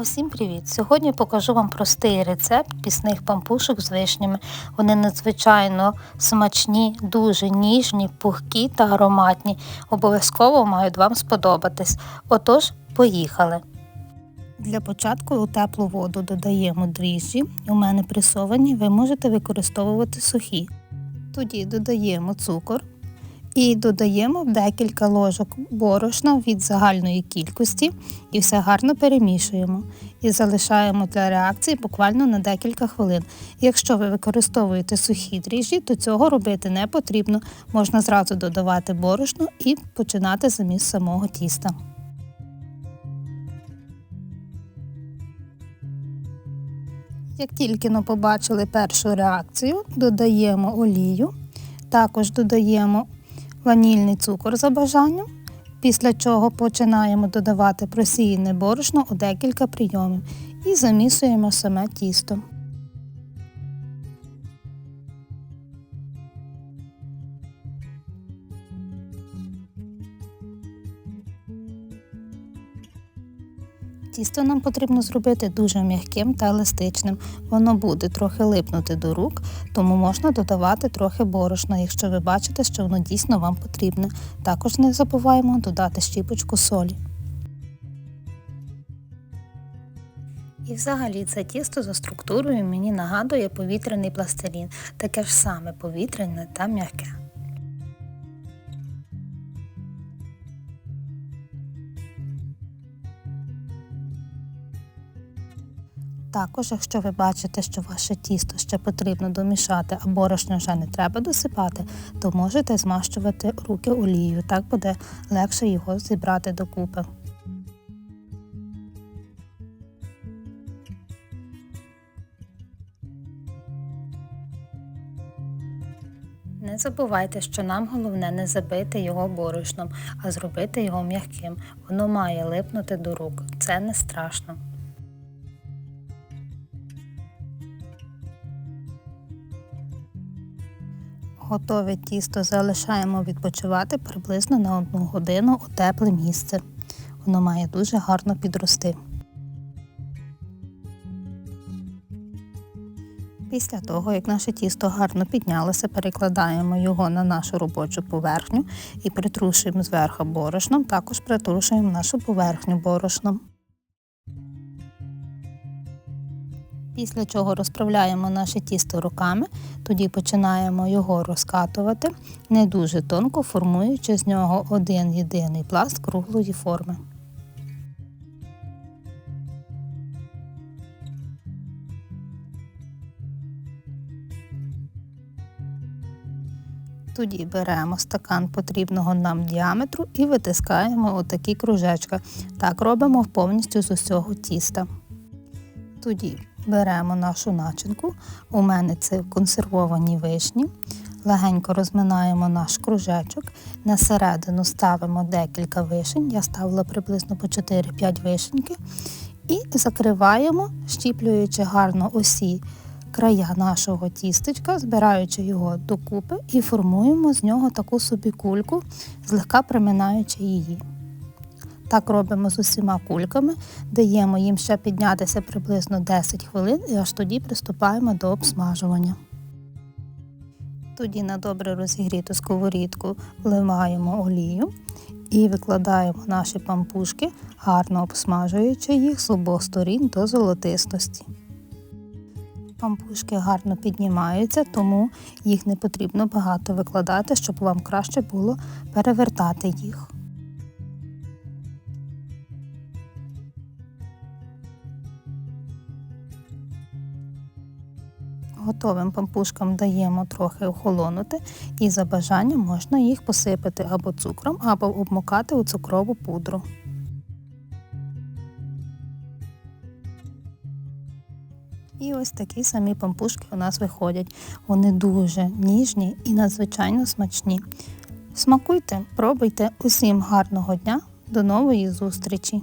Усім привіт! Сьогодні покажу вам простий рецепт пісних пампушок з вишнями. Вони надзвичайно смачні, дуже ніжні, пухкі та ароматні. Обов'язково мають вам сподобатись. Отож, поїхали! Для початку у теплу воду додаємо дріжджі. У мене пресовані, ви можете використовувати сухі. Тоді додаємо цукор і додаємо декілька ложок борошна від загальної кількості і все гарно перемішуємо. І залишаємо для реакції буквально на декілька хвилин. Якщо ви використовуєте сухі дріжджі, то цього робити не потрібно. Можна зразу додавати борошно і починати заміс самого тіста. Як тільки ми побачили першу реакцію, додаємо олію, також додаємо ванільний цукор за бажанням, після чого починаємо додавати просіяне борошно у декілька прийомів і замісуємо саме тісто. Тісто нам потрібно зробити дуже м'яким та еластичним. Воно буде трохи липнути до рук, тому можна додавати трохи борошна, якщо ви бачите, що воно дійсно вам потрібне. Також не забуваємо додати щіпочку солі. І взагалі це тісто за структурою мені нагадує повітряний пластилін, таке ж саме повітряне та м'яке. Також, якщо ви бачите, що ваше тісто ще потрібно домішати, а борошно вже не треба досипати, то можете змащувати руки олією, так буде легше його зібрати докупи. Не забувайте, що нам головне не забити його борошном, а зробити його м'яким. Воно має липнути до рук. Це не страшно. Готове тісто залишаємо відпочивати приблизно на одну годину у тепле місце. Воно має дуже гарно підрости. Після того, як наше тісто гарно піднялося, перекладаємо його на нашу робочу поверхню і притрушуємо зверху борошном, також притрушуємо нашу поверхню борошном. Після чого розправляємо наше тісто руками, тоді починаємо його розкатувати не дуже тонко, формуючи з нього один єдиний пласт круглої форми. Тоді беремо стакан потрібного нам діаметру і витискаємо отакі кружечка. Так робимо повністю з усього тіста. Тоді беремо нашу начинку. У мене це консервовані вишні. Легенько розминаємо наш кружечок. На середину ставимо декілька вишень. Я ставила приблизно по 4-5 вишеньки. І закриваємо, щіплюючи гарно усі края нашого тістечка, збираючи його докупи і формуємо з нього таку собі кульку, злегка приминаючи її. Так робимо з усіма кульками, даємо їм ще піднятися приблизно 10 хвилин і аж тоді приступаємо до обсмажування. Тоді на добре розігріту сковорідку вливаємо олію і викладаємо наші пампушки, гарно обсмажуючи їх з обох сторін до золотистості. Пампушки гарно піднімаються, тому їх не потрібно багато викладати, щоб вам краще було перевертати їх. Готовим пампушкам даємо трохи охолонути і за бажанням можна їх посипати або цукром, або обмокати у цукрову пудру. І ось такі самі пампушки у нас виходять. Вони дуже ніжні і надзвичайно смачні. Смакуйте, пробуйте, усім гарного дня, до нової зустрічі!